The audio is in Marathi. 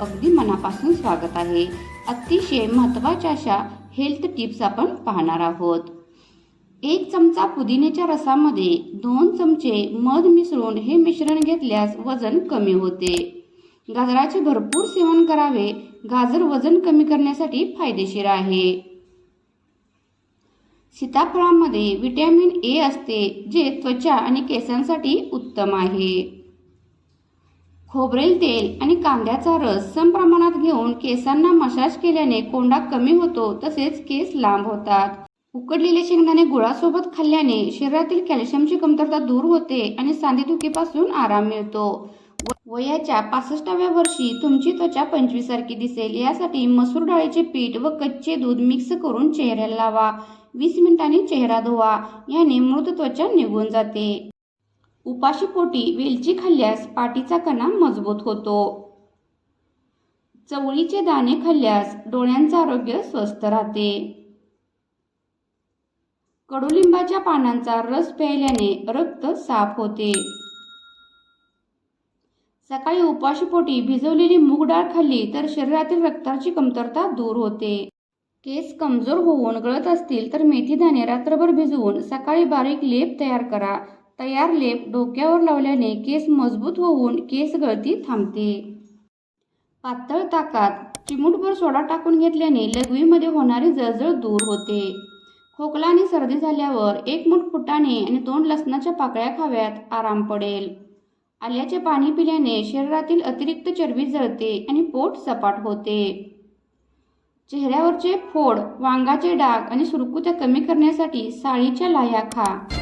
अगदी मनापासून स्वागत आहे. अतिशय महत्त्वाच्या अशा हेल्थ टिप्स आपण पाहणार आहोत. एक चमचा पुदिन्याच्या रसामध्ये दोन चमचे मध मिसळून हे मिश्रण घेतल्यास वजन कमी होते. गाजराचे भरपूर सेवन करावे. गाजर वजन कमी करण्यासाठी फायदेशीर आहे. सीताफळामध्ये व्हिटॅमिन ए असते जे त्वचा आणि केसांसाठी उत्तम आहे. खोबरेल तेल आणि कांद्याचा रस सम प्रमाणात घेऊन केसांना मसाज केल्याने कोंडा कमी होतो तसेच केस लांब होतात. उकडलेले शेंगदाणे गुळासोबत खाल्ल्याने शरीरातील कॅल्शियमची कमतरता दूर होते आणि सांधेदुखीपासून आराम मिळतो. वयाच्या पासष्टाव्या वर्षी तुमची त्वचा पंचवीसारखी दिसेल. यासाठी मसूर डाळीचे पीठ व कच्चे दूध मिक्स करून चेहऱ्याला लावा. वीस मिनिटांनी चेहरा धुवा. याने मृत त्वचा निघून जाते. उपाशीपोटी वेलची खाल्ल्यास पाठीचा कणा मजबूत होतो. चवळीचे दाणे खाल्ल्यास डोळ्यांचे आरोग्य स्वस्थ राहते. कडुलिंबाच्या पानांचा रस प्यायल्याने रक्त साफ होते. सकाळी उपाशीपोटी भिजवलेली मूग डाळ खाल्ली तर शरीरातील रक्ताची कमतरता दूर होते. केस कमजोर होऊन गळत असतील तर मेथी दाणे रात्रभर भिजवून सकाळी बारीक लेप तयार करा. तयार लेप डोक्यावर लावल्याने केस मजबूत होऊन केस गळती थांबते. पातळ ताकात चिमूटभर सोडा टाकून घेतल्याने लघवीमध्ये होणारी जळजळ दूर होते. खोकला आणि सर्दी झाल्यावर एक मूठ फुटाणे आणि दोन लसणाच्या पाकळ्या खाव्यात आराम पडेल. आल्याचे पाणी पिल्याने शरीरातील अतिरिक्त चरबी जळते आणि पोट सपाट होते. चेहऱ्यावरचे फोड वांगाचे डाग आणि सुरकुत्या कमी करण्यासाठी साळीच्या लाह्या खा.